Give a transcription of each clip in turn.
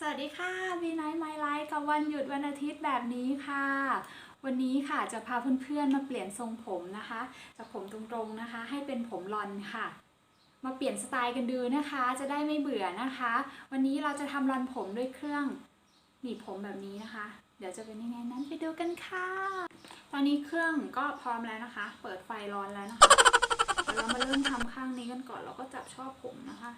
สวัสดีค่ะวีไนท์ไมไลฟ์กับวันหยุดวันอาทิตย์แบบนี้ค่ะ วันนี้ค่ะจะพาเพื่อนๆมาเปลี่ยนทรงผมนะคะ จากผมตรงๆนะคะ ให้เป็นผมรอนค่ะ มาเปลี่ยนสไตล์กันดูนะคะ จะได้ไม่เบื่อนะคะ วันนี้เราจะทำรอนผมด้วยเครื่องหนีบผมแบบนี้นะคะ เดี๋ยวจะเป็นยังไงนั้นไปดูกันค่ะ ตอนนี้เครื่องก็พร้อมแล้วนะคะ เปิดไฟร้อนแล้วนะคะเดี๋ยวเรามาเริ่มทำข้างนี้กันก่อนเราก็จับชอบผมนะคะ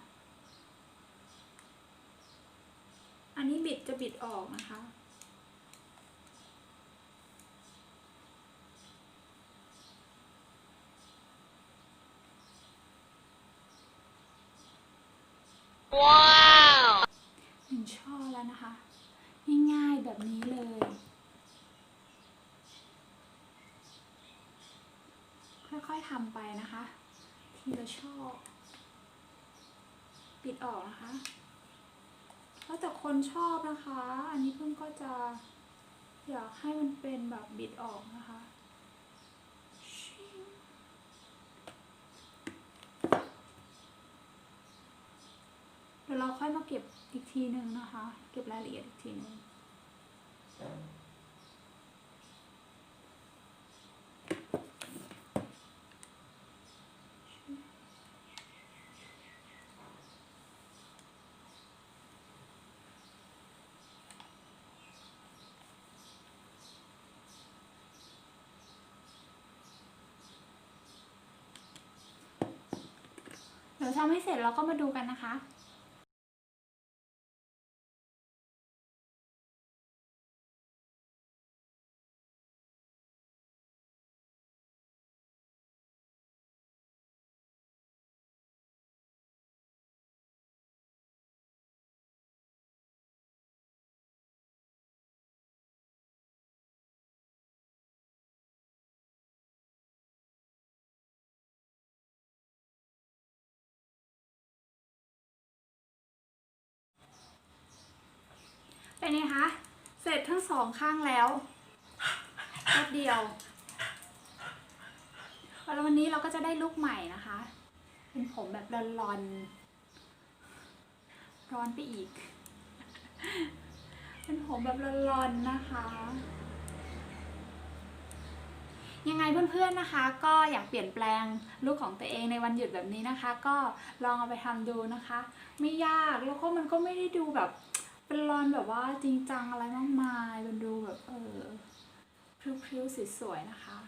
อันนี้บิดจะบิดออกนะคะ ว้าวหนึ่งช่อแล้วนะคะ ง่ายๆแบบนี้เลยค่อยๆทำไปนะคะ ทีละช่อ ปิดออกนะคะ แล้วแต่คนชอบนะคะ อันนี้เพิ่งก็จะอยากให้มันเป็นแบบบิดออกนะคะเดี๋ยวเราค่อยมาเก็บอีกทีหนึ่งนะคะ เก็บรายละเอียดอีกทีหนึ่ง เดี๋ยวทำให้เสร็จเราก็มาดูกันนะคะ เป็นไงคะ เสร็จทั้งสองข้างแล้วแป๊บเดียวแล้ววันนี้เราก็จะได้ลุคใหม่นะคะ เป็นผมแบบร้อนๆ ร้อนไปอีก เป็นผมแบบร้อนๆนะคะ ยังไงเพื่อนๆนะคะ ก็อยากเปลี่ยนแปลงลุคของตัวเองในวันหยุดแบบนี้นะคะ ก็ลองเอาไปทำดูนะคะ ไม่ยากแล้วก็มันก็ไม่ได้ดูแบบ เป็นรอนแบบว่าจริงจังอะไรมากมายมันดูแบบเออพริ้วๆสวยๆนะคะ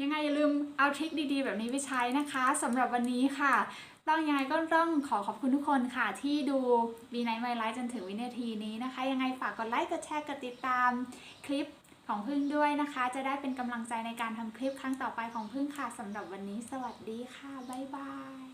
ยังไงอย่าลืมเอาทริคดีๆ แบบนี้ไปใช้นะคะสำหรับวันนี้ค่ะ ต้องยังไงก็ต้องขอขอบคุณทุกคนค่ะ ที่ดู b ีไนท์ไมไลฟ์จนถึงวินาทีนี้นะคะ ยังไงฝากกดไลค์กดแชร์กดติดตามคลิปของพึ่งด้วยนะคะ จะได้เป็นกำลังใจในการทำคลิปครั้งต่อไปของพึ่งค่ะสำหรับวันนี้ สวัสดีค่ะ บ๊ายบาย